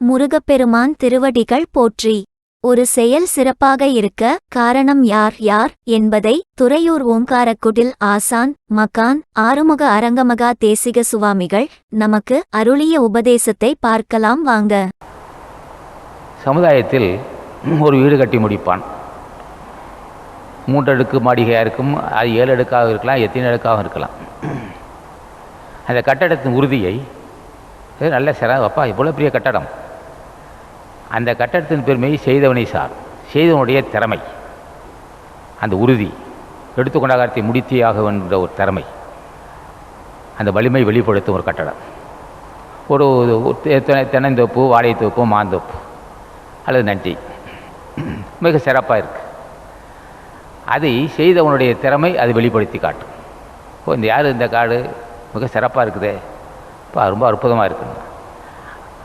முருகப்பெருமான் திருவடிகள் போற்றி. ஒரு செயல் சிறப்பாக இருக்க காரணம் யார் யார் என்பதை துறையூர் ஓம்காரக்குடில் ஆசான் மகான் ஆறுமுக அரங்கமகா தேசிக சுவாமிகள் நமக்கு அருளிய உபதேசத்தை பார்க்கலாம் வாங்க. சமுதாயத்தில் ஒரு வீடு கட்டி முடிப்பான். மூன்றடுக்கு மாடிகையாக இருக்கும் அது ஏழு அடுக்காக இருக்கலாம் எத்தனை அடுக்காகவும் இருக்கலாம். அந்த கட்டடத்தின் உறுதியை நல்ல சிற அப்பா இவ்வளோ பெரிய கட்டடம். அந்த கட்டடத்தின் பெருமை செய்தவனை சார். செய்தவனுடைய திறமை. அந்த உறுதி. எடுத்துக்கொண்ட முடித்தே ஆக என்ற ஒரு திறமை. அந்த வலிமை வெளிப்படுத்தும் ஒரு கட்டடம். ஒரு தென்னந்தோப்பு வாழைத்தோப்பு மாந்தோப்பு. அல்லது நன்றி. மிக சிறப்பாக இருக்குது அதை செய்தவனுடைய திறமை அது வெளிப்படுத்தி காட்டும். ஓ இந்த யார் இந்த காடு? மிக சிறப்பாக இருக்குதே. இப்போ ரொம்ப அற்புதமாக இருக்குது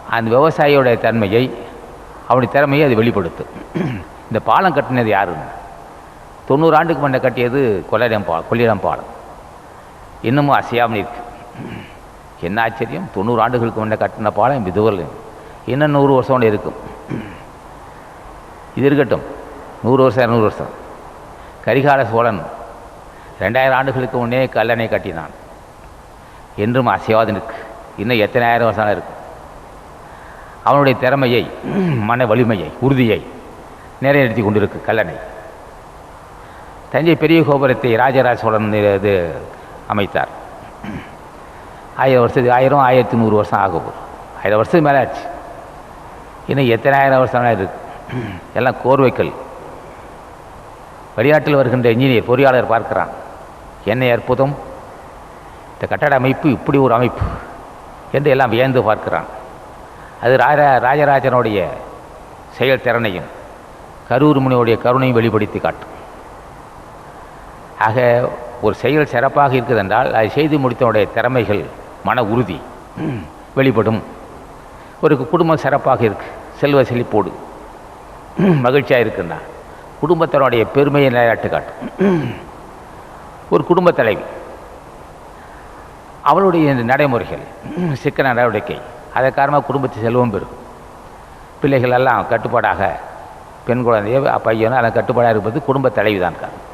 அந்த விவசாயியோடைய தன்மையை அவனுடைய திறமையை அது வெளிப்படுத்தும் இந்த பாலம் கட்டினது யாருன்னு தொண்ணூறு ஆண்டுக்கு முன்னே கட்டியது கொள்ளிடம் பாலம் கொள்ளிடம் பாலம். இன்னமும் அசையாமல் இருக்கு. என்ன ஆச்சரியம்? தொண்ணூறு ஆண்டுகளுக்கு முன்னே கட்டின பாலம் இதுவரை இன்னும் நூறு வருஷம் ஒன்று இருக்கும். இது இருக்கட்டும். நூறு வருஷம் இரநூறு வருஷம். கரிகால சோழன் ரெண்டாயிரம் ஆண்டுகளுக்கு முன்னே கல்லணை கட்டினான். என்றும் அசையாது இருக்கு. இன்னும் எத்தனாயிரம் வருஷம் இருக்கும் அவனுடைய திறமையை மன வலிமையை உறுதியை நிறைநிறுத்தி கொண்டிருக்கு கல்லணை. தஞ்சை பெரிய கோபுரத்தை ராஜராஜ சோழன் இது அமைத்தார். ஆயிரம் வருஷத்துக்கு ஆயிரம் ஆயிரத்தி நூறு வருஷம் ஆகும் ஆயிரம் வருஷத்துக்கு மேலே ஆச்சு. இன்னும் எத்தனாயிரம் வருஷம் இருக்கு. எல்லாம் கோர்வைக்கல் வெளிநாட்டில் வருகின்ற இன்ஜினியர் பொறியாளர் பார்க்கிறான். என்ன அற்புதம். இந்த கட்டட அமைப்பு இப்படி ஒரு அமைப்பு என்று எல்லாம் வியந்து பார்க்கிறான். அது ராஜ ராஜராஜனுடைய செயல்திறனையும் கரூர் முனியுடைய கருணையும் வெளிப்படுத்தி காட்டும். ஆக ஒரு செயல் சிறப்பாக இருக்குதென்றால் அதை செய்து முடித்தவனுடைய திறமைகள் மன உறுதி வெளிப்படும். ஒரு குடும்பம் சிறப்பாக இருக்கு செல்வ செழிப்போடு மகிழ்ச்சியாக இருக்குன்னா குடும்பத்தினுடைய பெருமையை நிலையாட்டு காட்டும். ஒரு குடும்பத் தலைவி அவளுடைய நடைமுறைகள் சிக்கன நடவடிக்கை அதை காரணமாக குடும்பத்து செல்வம் பெறும் பிள்ளைகள் எல்லாம் கட்டுப்பாடாக பெண் குழந்தைய பையனும் அதெல்லாம் கட்டுப்பாடாக இருப்பது குடும்ப தலைவி தான் காரணம்.